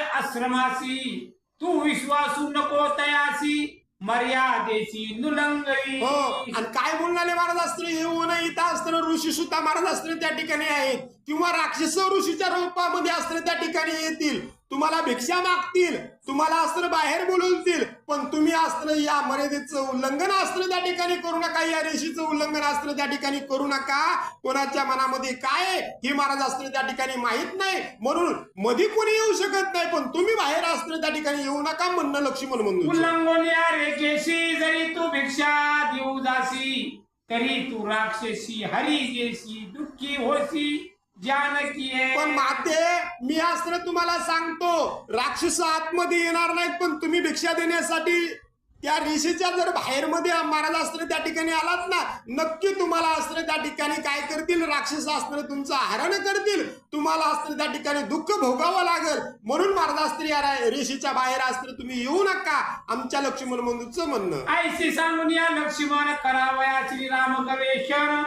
आश्रमासी तू विश्वासू नको तयासी मर्यादेची नुलंगई हो आणि काय बोलणारे महाराज अस्त्र? येऊन इथं अस्त्र ऋषी सुद्धा महाराज अस्त्र त्या ठिकाणी आहेत. किंवा राक्षस ऋषीच्या रूपामध्ये अस्त्र त्या ठिकाणी येतील. तुम्हाला भिक्षा मागतील तुम्हाला अस्त्र बाहेर बोलवतील. पण तुम्ही अस्त्र या मर्यादेचं उल्लंघन अस्त्र त्या ठिकाणी करू नका या रेषीचं उल्लंघन अस्त्र त्या ठिकाणी करू नका. कोणाच्या मनामध्ये काय हे महाराज अस्त्र त्या ठिकाणी माहीत नाही. म्हणून मध्ये कोणी येऊ शकत नाही पण तुम्ही बाहेर अस्त्र त्या ठिकाणी येऊ नका म्हणणं लक्ष्मण म्हणून उल्लंघन या रेषेशी जरी तू भिक्षा देऊ जासी तरी तू राक्षसी हरी जेसी दुःखी होसी जानकी पण माते मी अस्त्र तुम्हाला सांगतो राक्षस आतमध्ये येणार नाहीत पण तुम्ही भिक्षा देण्यासाठी त्या ऋषीच्या जर बाहेर मध्ये महाराज अस्त्र त्या ठिकाणी आलात ना नक्की तुम्हाला अस्त्र त्या ठिकाणी काय करतील? राक्षस अस्त्र तुमचं हरण करतील. तुम्हाला अस्त्र त्या ठिकाणी दुःख भोगावं लागेल. म्हणून महाराज अस्त्र या रा- ऋषीच्या बाहेर अस्त्र तुम्ही येऊ नका. आमच्या लक्ष्मण बंधूचं म्हणणं. ऐशी सांगून या लक्ष्मण करावया श्रीराम गवेषण.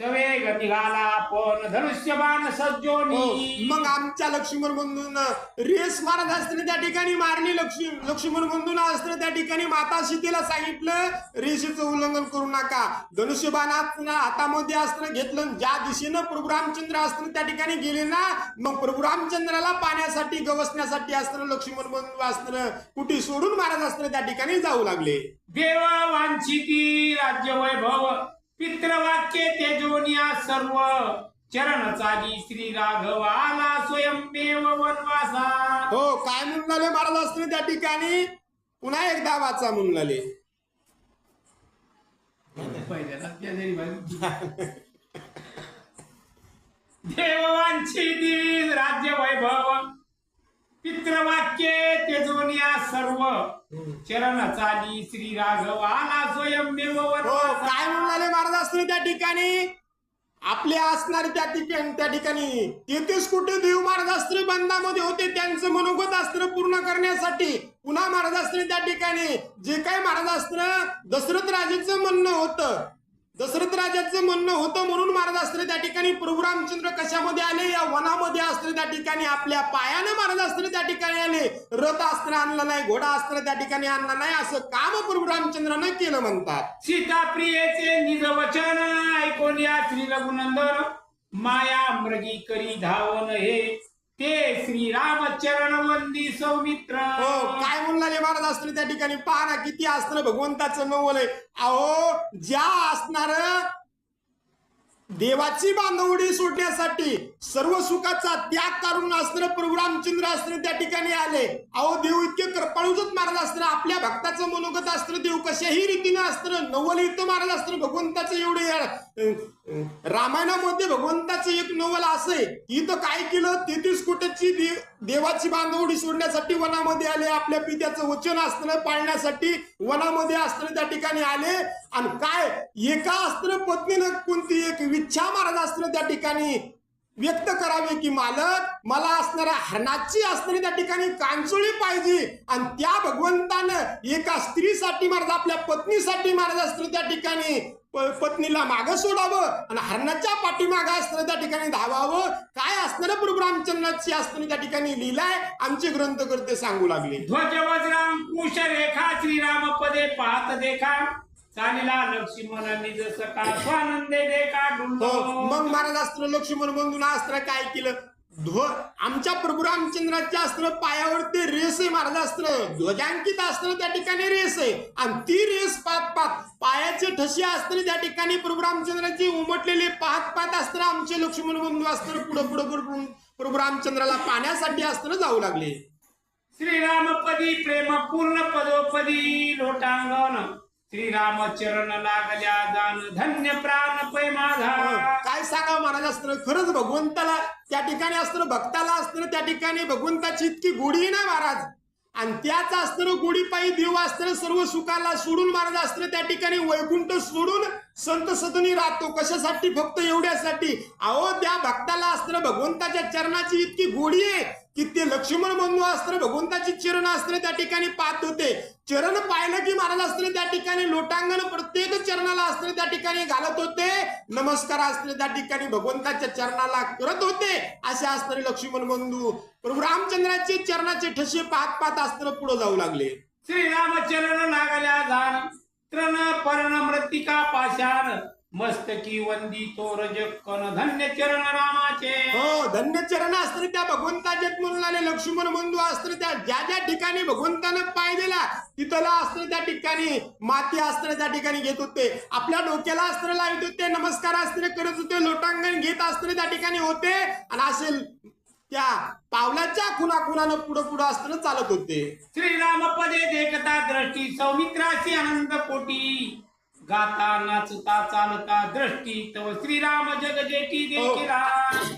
सवेग निघाला पण धनुष्यबाण हो, सज्जोनी मग आमच्या लक्ष्मण बंधून रेस महाराज अस्त्र त्या ठिकाणी मारली लक्ष्मी लक्ष्मण बंधून अस्त्र त्या ठिकाणी माता सीतेला सांगितलं रेषेचं उल्लंघन करू नका. धनुष्यबाणात हातामध्ये अस्त्र घेतलं ज्या दिशेनं प्रभू रामचंद्र अस्त्र त्या ठिकाणी गेले ना मग प्रभू रामचंद्राला पाण्यासाठी गवसण्यासाठी अस्त्र लक्ष्मण बंधू अस्त्र कुठे सोडून महाराज अस्त्र त्या ठिकाणी जाऊ लागले. देव वांछिती राज्य वैभव पित्रवाक्य तेजोनिया सर्व. चरण चाली श्री राघव आला स्वयंमेव वनवासा. हो काय म्हणले महाराज अस्त्र त्या ठिकाणी? पुन्हा एकदा वाचा म्हणले देववांछिती राज्य वैभव. पित्रवाक्य तेजोनिया सर्व. चरण चाली श्री राघव आला स्वयंमेव हो काय म्हणाले महाराज त्या ठिकाणी? आपले असणारे त्या ठिकाणी त्या ठिकाणी. तेहतीस कोटी देव महाराज अस्त्र बंधामध्ये होते त्यांचं मनोगत अस्त्र पूर्ण करण्यासाठी. पुन्हा महाराज अस्त्र त्या ठिकाणी. जे काही महाराज अस्त्र दशरथ राजेचं म्हणणं होतं दशरथ राजाचं म्हणणं होतं म्हणून महाराज अस्त्र त्या ठिकाणी प्रभू रामचंद्र कशामध्ये आले? या वनामध्ये अस्त्र त्या ठिकाणी आपल्या पायानं महाराज अस्त्र त्या ठिकाणी आले. रथ अस्त्र आणलं नाही घोडा अस्त्र त्या ठिकाणी आणलं नाही असं काम प्रभू रामचंद्रानं केलं म्हणतात. सीता प्रियेचे निज वचन ऐकून या श्री रघुनंदन माया मृगी करी धावन हे. ते श्री रामचरण वंदी सौमित्र. हो काय म्हणले महाराज अस्त्र त्या ठिकाणी पहा ना किती अस्त्र भगवंताचं नवल आहे. अहो ज्या असणार देवाची बांधवडी सोडण्यासाठी सर्व सुखाचा त्याग करून अस्त्र प्रभू रामचंद्र अस्त्र त्या ठिकाणी आले. अहो देव इतके कृपाळूच मारत असणं आपल्या भक्ताचं मनोगत अस्त्र देव कशाही रीतीनं अस्त्र नवल इथं मारत असणं भगवंताचं एवढे या- रामायणामध्ये भगवंताचं एक नवल असं आहे. इथं काय केलं? तेहतीस कोटीची देव देवाची बांधवडी सोडण्यासाठी वनामध्ये आले आपल्या पित्याचं वचन अस्त्र पाळण्यासाठी वनामध्ये अस्त्र त्या ठिकाणी आले. आणि काय? एका अस्त्र पत्नीनं कोणती एक विच्छा महाराज अस्त्र त्या ठिकाणी व्यक्त करावे की मालक मला असणाऱ्या हरणाची असणारी त्या ठिकाणी कांचोळी पाहिजे. आणि त्या भगवंतानं एका स्त्रीसाठी महाराज आपल्या पत्नीसाठी महाराज अस्त्र त्या ठिकाणी. पत्नीला मागं सोडावं आणि हरणाच्या पाठीमागं असताना त्या ठिकाणी धावावं. काय असणार प्रभू रामचंद्राची असताना त्या ठिकाणी लिहिलाय आमचे ग्रंथकर्ते सांगू लागले. ध्वज वज्राम कुश रेखा श्रीराम पदे पाहत देखा चालिला लक्ष्मण निज सका स्वानंदे देखा हो डुल्लो मग महाराज अस्त्र लक्ष्मण बंधून अस्त्र काय केलं? ध्व आमच्या प्रभू रामचंद्राच्या अस्त्र पायावरती रेस आहे महाराज अस्त्र. ध्वजांकित अस्त्र त्या ठिकाणी रेस आहे. आणि ती रेस पाहत पाहत पायाचे ठसे अस्त्र त्या ठिकाणी प्रभू रामचंद्राची उमटलेले पाहत पाहत अस्त्र आमचे लक्ष्मण बंधू अस्त्र पुढं पुढं पुढं प्रभू रामचंद्राला पाण्यासाठी अस्त्र जाऊ लागले. श्रीराम पदी प्रेम पूर्ण पदोपदी लोटांगण. श्रीराम चरण लागल्या जाण धन्य प्राण पै माझा. हो, काय सांगा महाराज अस्त्र? खरंच भगवंताला त्या ठिकाणी अस्त्र भक्ताला अस्त्र त्या ठिकाणी भगवंताची इतकी गोडी आहे ना महाराज? आणि त्याच अस्त्र गोडी पायी देव अस्त्र सर्व सुखाला सोडून महाराज अस्त्र त्या ठिकाणी वैकुंठ सोडून संत सदनी राहतो कशासाठी फक्त एवढ्यासाठी? अहो त्या भक्ताला अस्त्र भगवंताच्या चरणाची इतकी गोडी आहे की ते लक्ष्मण बंधू अस्त्र भगवंताची चरण अस्त्र त्या ठिकाणी पाहत होते. चरण पाहिलं की महाराज असतं त्या ठिकाणी लोटांगण प्रत्येक चरणाला अस्त्र त्या ठिकाणी घालत होते. नमस्कार असतं त्या ठिकाणी भगवंताच्या चरणाला करत होते. असे असणारे लक्ष्मण बंधू प्रभू रामचंद्राचे चरणाचे ठसे पाहत पाहत असताना पुढे जाऊ लागले. श्रीरामचरण लागल्या जाण. तृण पर्ण मृत्तिका पाषाण. मस्तकी वंदी तो कन धन्य चरण रामाचे. हो धन्य चरण असतं त्या भगवंताचे म्हणून आले लक्ष्मण बंधू असतं त्या ज्या ज्या ठिकाणी भगवंतानं पाय दिला तिथला अस्त्र त्या ठिकाणी माती अस्त्र त्या ठिकाणी घेत होते. आपल्या डोक्याला अस्त्र लावित होते नमस्कार अस्त्र करत होते लोटांगण घेत अस्त्र त्या ठिकाणी होते. आणि असे त्या पावलाच्या खुना खुनानं पुढं पुढं असताना चालत होते. श्रीराम पदे देखता दृष्टी सौमित्राची आनंद कोटी. गाता नाचता चालता दृष्टी तव श्रीराम जगजेटी देखिला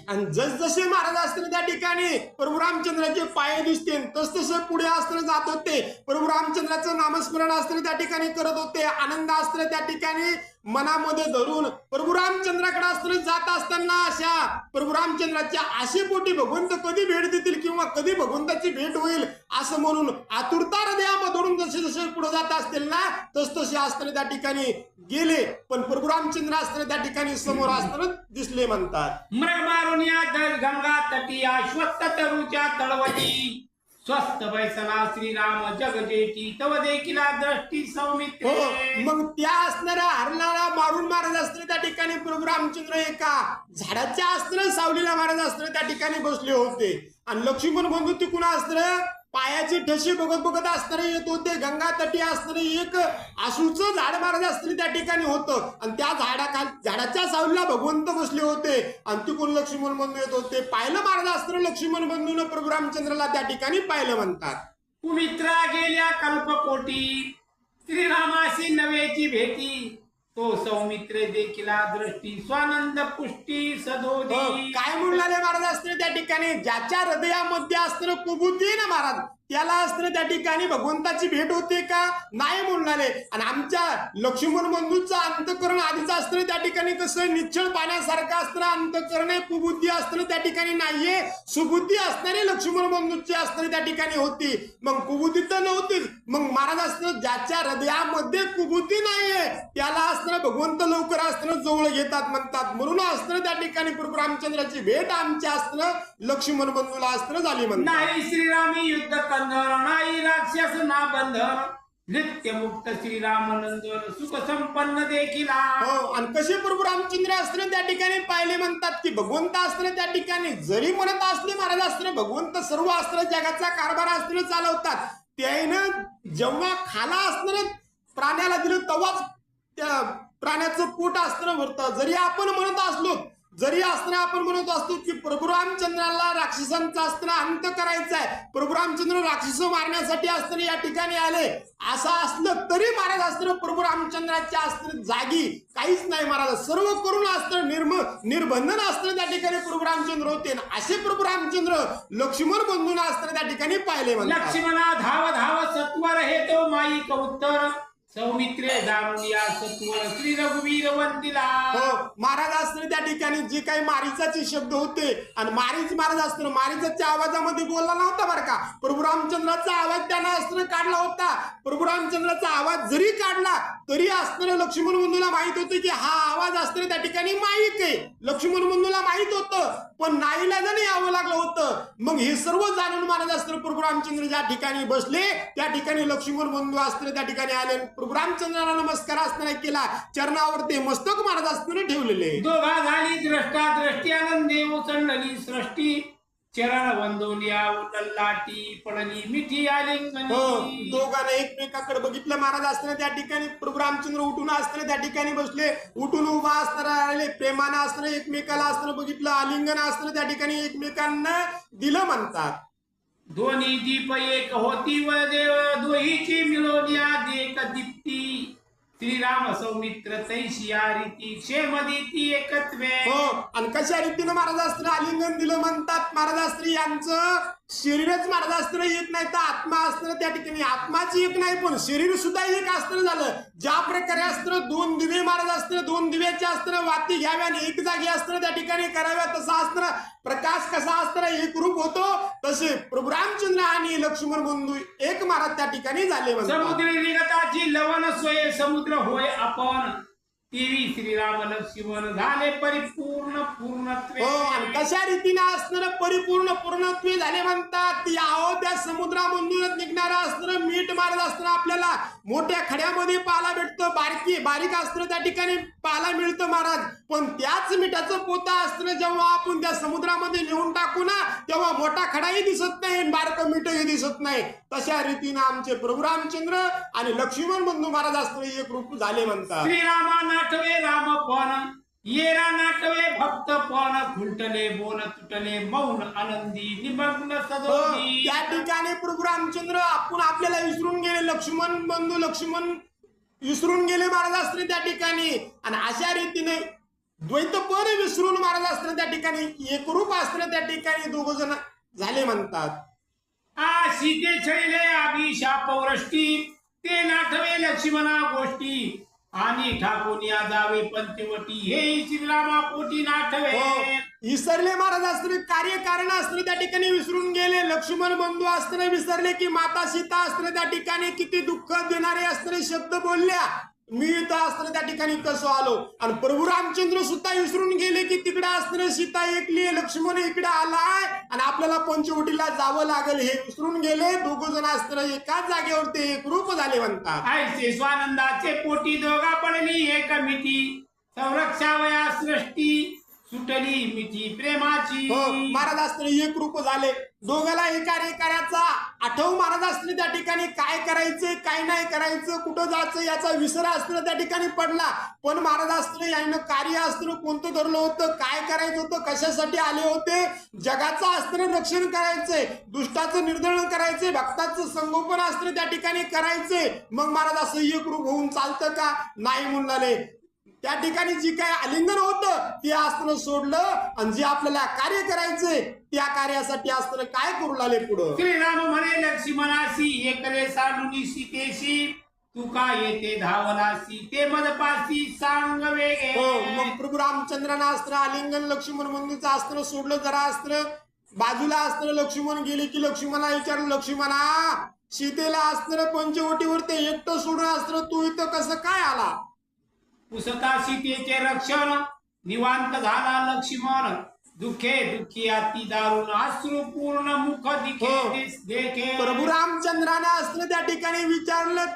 आणि जसजसे महाराज असताना त्या ठिकाणी प्रभू रामचंद्राचे पाय दिसते तस तसे पुढे असताना जात होते. प्रभू रामचंद्राचं नामस्मरण असताना त्या ठिकाणी करत होते. आनंद असताना त्या ठिकाणी मनामध्ये धरून प्रभू रामचंद्राकडे असताना जात असताना अशा प्रभू रामचंद्राच्या आशेपोटी भगवंत कधी भेट देतील किंवा कधी भगवंताची भेट होईल असं म्हणून आतुरता हृदयामधून जसे जसे पुढे जात असतील ना तस तसे असताना त्या ठिकाणी गेले पण प्रभू रामचंद्र असताना त्या ठिकाणी समोर असताना दिसले म्हणतात. मृग मारून या गंगा तटी अश्वत्थ तरुच्या तळवटी स्वस्त बैसला श्रीराम जगजेटी तव देखिला दृष्टी हो सौमित्रे मग त्या असणाऱ्या हरणाला मारून महाराज असताना त्या ठिकाणी प्रभू रामचंद्र एका झाडाच्या असताना सावलीला महाराज असताना त्या ठिकाणी बसले होते. आणि लक्ष्मण बंधू तिकून असताना पायाचे ठसे बघत बघत असताना येत होते गंगा तटी असताना एक आसूचं झाड मारत असणारे त्या ठिकाणी होतं. आणि त्या झाडाखाल झाडाच्या सावलीला भगवंत बसले होते. आणि तिकून लक्ष्मण बंधू येत होते. पाहिलं महाराज असताना लक्ष्मण बंधून प्रभू रामचंद्राला त्या ठिकाणी पाहिलं म्हणतात. कुमित्रा गेल्या कल्पकोटी. श्रीरामाशी नवेची भेटी. तो सौमित्रे देखिला दृष्टी स्वानंद पुष्टी सदोदी. काय म्हणला महाराज असते त्या ठिकाणी? ज्याच्या हृदयामध्ये असतं कुबुद्धी ना महाराज त्याला असतं त्या ठिकाणी भगवंताची भेट होते का? नाही म्हणणारे आणि आमच्या लक्ष्मण बंधूचं अंतकरण आधीच असतं त्या ठिकाणी कसं निश्चळ पाण्यासारखं असतं अंतकरण आहे कुबुद्धी असतं त्या ठिकाणी नाहीये. सुबुद्धी असणारे लक्ष्मण बंधूची असतं त्या ठिकाणी होती. मग कुबुद्धी तर नव्हतीच. मग महाराज असतं ज्याच्या हृदयामध्ये कुबुद्धी नाहीये त्याला असताना भगवंत लवकर असताना जवळ घेतात म्हणतात. म्हणून असताना त्या ठिकाणी प्रभू रामचंद्राची भेट आमच्या असताना लक्ष्मण बंधूला असताना झाली म्हणतात. श्रीरामी युद्ध बंधन नाही राक्षस ना बंधन. नित्य मुक्त श्रीरामनंदन सुख संपन्न देखील हो आणि कसे प्रभू रामचंद्र असताना त्या ठिकाणी पाहिले म्हणतात की भगवंत असताना त्या ठिकाणी जरी म्हणत असले महाराज असताना भगवंत सर्व असताना जगाचा कारभार असताना चालवतात. त्यानं जेव्हा खाला असताना प्राण्याला दिलं तेव्हाच त्या प्राण्याचं पोट असणं भरतं. जरी आपण म्हणत असलो जरी असताना आपण म्हणत असतो की प्रभू रामचंद्राला राक्षसांचा असताना अंत करायचा आहे प्रभू रामचंद्र राक्षस मारण्यासाठी असताना या ठिकाणी आले. असं असलं तरी महाराज असताना प्रभू रामचंद्राच्या असताना जागी काहीच नाही महाराज. सर्व करून असताना निर्म निर्बंधन असताना त्या ठिकाणी प्रभू रामचंद्र होते. असे प्रभू रामचंद्र लक्ष्मण बंधून असताना त्या ठिकाणी पाहिले लक्ष्मणा धाव धाव सत्वर हे तो माई कौतर सौमित्रे जाणून या सत्वर श्री रघुवीर वंदिला. हो महाराज असताना त्या ठिकाणी जे काही मारीचाचे शब्द होते आणि मारीच महाराज असताना मारीचाच्या आवाजामध्ये बोलला नव्हता बरं का. प्रभू रामचंद्राचा आवाज त्यांना असताना काढला होता. प्रभू रामचंद्राचा आवाज जरी काढला तरी असताना लक्ष्मण बंधूला माहीत होतं की हा आवाज असताना त्या ठिकाणी माहीत आहे. लक्ष्मण बंधूला माहीत होतं पण नाईलाजाने यावं लागलं होतं मग हे सर्व जाणून महाराज असताना प्रभू रामचंद्र ज्या ठिकाणी बसले त्या ठिकाणी लक्ष्मण बंधू असताना त्या ठिकाणी आले प्रभू रामचंद्राला नमस्कार असताना केला. चरणावर ते मस्तक महाराज असताना ठेवलेले दोघा झाली द्रष्टा दृष्टी आनंदे उचंडली सृष्टी. चरण वंदोलिया उललाटी पडली मिठी हो आलिंगनी दोघांना एकमेकाकडे बघितलं महाराज असताना त्या ठिकाणी प्रभू रामचंद्र उठून असताना त्या ठिकाणी बसले. उठून उभा असताना आले प्रेमानं असताना एकमेकाला असताना बघितलं आलिंगन असताना त्या ठिकाणी एकमेकांना दिलं म्हणतात. दोन्ही दीप एक होती व देव दोहीची मिळवल्या दीप्ती श्रीराम सौमित्र तैशी या रीती क्षेमदी ती एकत्वे. हो आणि कशा रीतीनं महाराजास्त्र आलिंगन दिलं म्हणतात. महाराजास्त्री यांचं शरीरच महाराजास्त्र एक नाही तर आत्मा अस्त्र त्या ठिकाणी. आत्माच एक नाही पण शरीर सुद्धा एक अस्त्र झालं. ज्या प्रकारे अस्त्र दोन दिवे महाराज अस्त्र दोन दिव्याचे अस्त्र वाती घ्याव्या आणि एक जागी अस्त्र त्या ठिकाणी कराव्या तसा अस्त्र प्रकाश कसा अस्त्र एक रूप होतो तसे प्रभू रामचंद्र आणि लक्ष्मण बंधू एक महाराज त्या ठिकाणी झाले समुद्र समुद्री निगताची लवण सोय समुद्र होय आपण. तेवी श्रीराम लक्ष्मण झाले परिपूर्ण पूर्णत्वे. हो आणि कशा रीतीने असणार परिपूर्ण पूर्णत्वे झाले म्हणतात? ती आहो त्या समुद्रामधूनच निघणार अस्त्र मीठ मारत असताना आपल्याला मोठ्या खड्यामध्ये पाला भेटतो. बारकी बारीक अस्त्र त्या ठिकाणी पाला मिळतो महाराज. पण त्याच मिठाचं पोता असणं जेव्हा आपण त्या समुद्रामध्ये नेऊन टाकू ना तेव्हा मोठा खडाही दिसत नाही आणि मिठही दिसत नाही. तशा रीतीनं आमचे प्रभू रामचंद्र आणि लक्ष्मण बंधू महाराज अस्त्र एक रूप झाले म्हणतात. श्रीरामा नाटवे राम पण येरा नाटवे भक्त पण खुंटले बोल तुटले मौन आनंदी निमग्न हो, सदोदी त्या ठिकाणी प्रभू रामचंद्र आपण आपल्याला विसरून गेले लक्ष्मण बंधू लक्ष्मण विसरून गेले महाराज असते त्या ठिकाणी. आणि अशा रीतीने द्वैतपण विसरून महाराज असते त्या ठिकाणी एकरूप असतं त्या ठिकाणी दोघ जण झाले म्हणतात. आ सीते छळले अभिशा पौरष्टी ते नाठवे लक्ष्मणा गोष्टी. आणि ठाकोनिया जावे पंचवटी हे श्रीरामा पोटी नाटवे विसरले हो, महाराज असते कार्य कारण त्या ठिकाणी विसरून गेले. लक्ष्मण बंधू असताना विसरले की माता सीता असताना त्या ठिकाणी किती दुःख देणारे असणारे शब्द बोलल्या. मी इथं असताना त्या ठिकाणी कसं आलो? आणि प्रभू रामचंद्र सुद्धा विसरून गेले की तिकडे असताना सीता एकली लक्ष्मण इकडे आलाय. आणि आपल्याला पंचवटीला जावं लागेल हे विसरून गेले. दोघ जण असताना एकाच जागेवर ते एकरूप झाले म्हणतात. ऐसे स्वानंदाचे पोटी दोघा पडली एक संरक्षावया सृष्टी. सुटली मिठी प्रेमाची. हो महाराज असताना एक रूप झाले. दोघाला हे कार्य करायचा. आठव महाराज असले त्या ठिकाणी काय करायचं काय नाही करायचं कुठं जायचं याचा विसर असणं त्या ठिकाणी पडला. पण महाराज असताना यानं कार्य असताना कोणतं धरलं होतं काय करायचं होतं कशासाठी आले होते जगाचं अस्त्र रक्षण करायचंय दुष्टाचं निर्दळन करायचंय भक्ताचं संगोपन अस्त्र त्या ठिकाणी करायचंय मग महाराज असं एक रूप होऊन चालतं का? नाही म्हणून त्या ठिकाणी जी काय आलिंगन होतं ते असताना सोडलं आणि जे आपल्याला कार्य करायचंय त्या कार्यासाठी असताना काय करू लागले पुढं? श्रीराम म्हणे लक्ष्मणासी एकले सानुनी सीतेशी तू का येते धावनासी ते मदपासी सांग वेगे. हो मग प्रभू रामचंद्रानं अस्त्र आलिंगन लक्ष्मण बंधूचं अस्त्र सोडलं जरा अस्त्र. बाजूला अस्त्र लक्ष्मण गेले की लक्ष्मणा विचारलं लक्ष्मणा सीतेला अस्त्र पंचवटीवर ते एकटं सोडून अस्त्र तू इथं कसं काय आला? पुसता सीतेचे रक्षण निवांत झाला लक्ष्मण. दुखे दुखी अति दारुण अश्रू पूर्ण मुख दिखे हो. देखे. प्रभू रामचंद्रानं अस्त्र त्या ठिकाणी विचारलं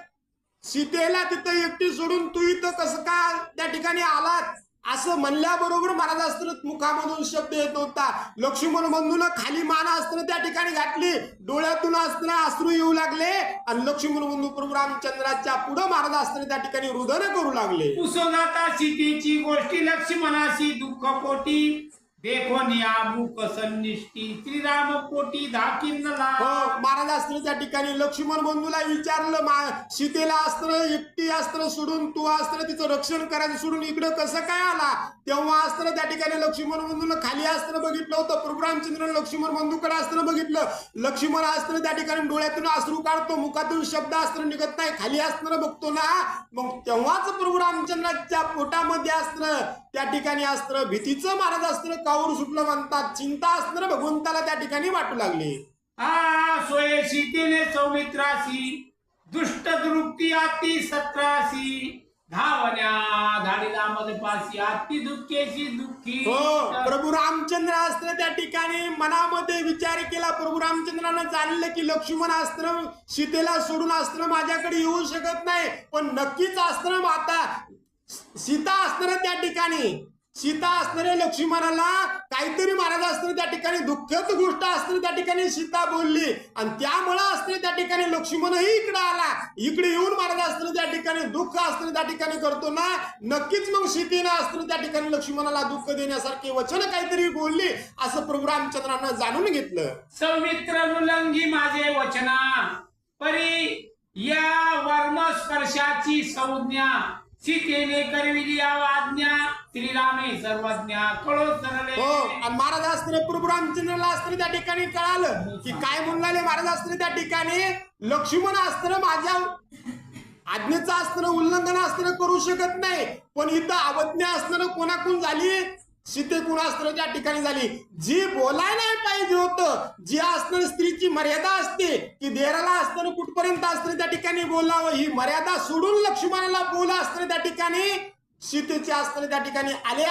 सीतेला तिथं एकटी सोडून तू इथं कसं काय त्या ठिकाणी आलात असं म्हणल्याबरोबर महाराज असताना मुखामधून शब्द येत नव्हता. लक्ष्मण बंधून खाली मान अस्त्र त्या ठिकाणी घातली. डोळ्यातून अस्त्र अश्रू येऊ लागले. आणि लक्ष्मण बंधू प्रभू रामचंद्राच्या पुढे महाराज असताना त्या ठिकाणी रुदन करू लागले. पुसोनाता सीतेची गोष्टी लक्ष्मणाशी दुःख पोटी देखो निया मुख सन्निष्ठी श्रीराम कोटी हो महाराज अस्त्र त्या ठिकाणी. लक्ष्मण बंधूला विचारलं मा सीतेला अस्त्र एकटी अस्त्र सोडून तू अस्त्र तिचं रक्षण करायचं सोडून इकडं कसं काय आला? तेव्हा अस्त्र त्या ठिकाणी लक्ष्मण बंधून खाली अस्त्र बघितलं होतं. प्रभुरामचंद्र लक्ष्मण बंधूकडे अस्त्र बघितलं. लक्ष्मण अस्त्र त्या ठिकाणी डोळ्यातून अश्रू काढतो मुखातून शब्द अस्त्र निघत नाही. खाली अस्त्र बघतो ना. मग तेव्हाच प्रभू रामचंद्राच्या पोटामध्ये अस्त्र. त्या ठिकाणी अस्त्र भीतीचं महाराज अस्त्र काऊर सुटलं म्हणतात? चिंता अस्त्र भगवंताला त्या ठिकाणी वाटू लागली. आ सोये सीतेने सौमित्रासी दुष्ट दृप्ती अति सत्रासी धावण्या धाडीला अति दुःखेशी दुःखी. हो प्रभू रामचंद्र अस्त्र त्या ठिकाणी मनामध्ये विचार केला. प्रभू रामचंद्रानं जाणलं की लक्ष्मण अस्त्र सीतेला सोडून अस्त्र माझ्याकडे येऊ शकत नाही. पण नक्कीच अस्त्र माता सीता असणार त्या ठिकाणी सीता असणाऱ्या लक्ष्मणाला काहीतरी महाराज असतं त्या ठिकाणी दुःखच गोष्ट असतं त्या ठिकाणी सीता बोलली. आणि त्यामुळं असतं त्या ठिकाणी लक्ष्मणही इकडे आला. इकडे येऊन महाराज असतं त्या ठिकाणी दुःख असतं त्या ठिकाणी करतो ना नक्कीच मग सीतेनं असतं त्या ठिकाणी लक्ष्मणाला दुःख देण्यासारखे वचन काहीतरी बोलली असं प्रभू रामचंद्रानं जाणून घेतलं. सौमित्र नुलंगी माझे वचना परी या वर्म स्पर्शाची संज्ञा. सीतेने करविली आज्ञा श्रीरामे सर्वज्ञ कळो सरले. हो आणि महाराज असताना प्रभू रामचंद्रला असताना त्या ठिकाणी कळालं की काय म्हणून महाराज असताना त्या ठिकाणी? लक्ष्मण असताना माझ्या आज्ञेचं असताना उल्लंघन असताना करू शकत नाही. पण इथं अवज्ञा असताना कोणाकून झाली? सीतेकून गुणास्त्राच्या त्या ठिकाणी झाली जी बोलाय नाही पाहिजे होतं जी असणं स्त्रीची मर्यादा असते की देराला असताना कुठपर्यंत असताना त्या ठिकाणी बोलावं ही मर्यादा सोडून लक्ष्मणाला बोला असतं त्या ठिकाणी सीतेचे असताना त्या ठिकाणी आले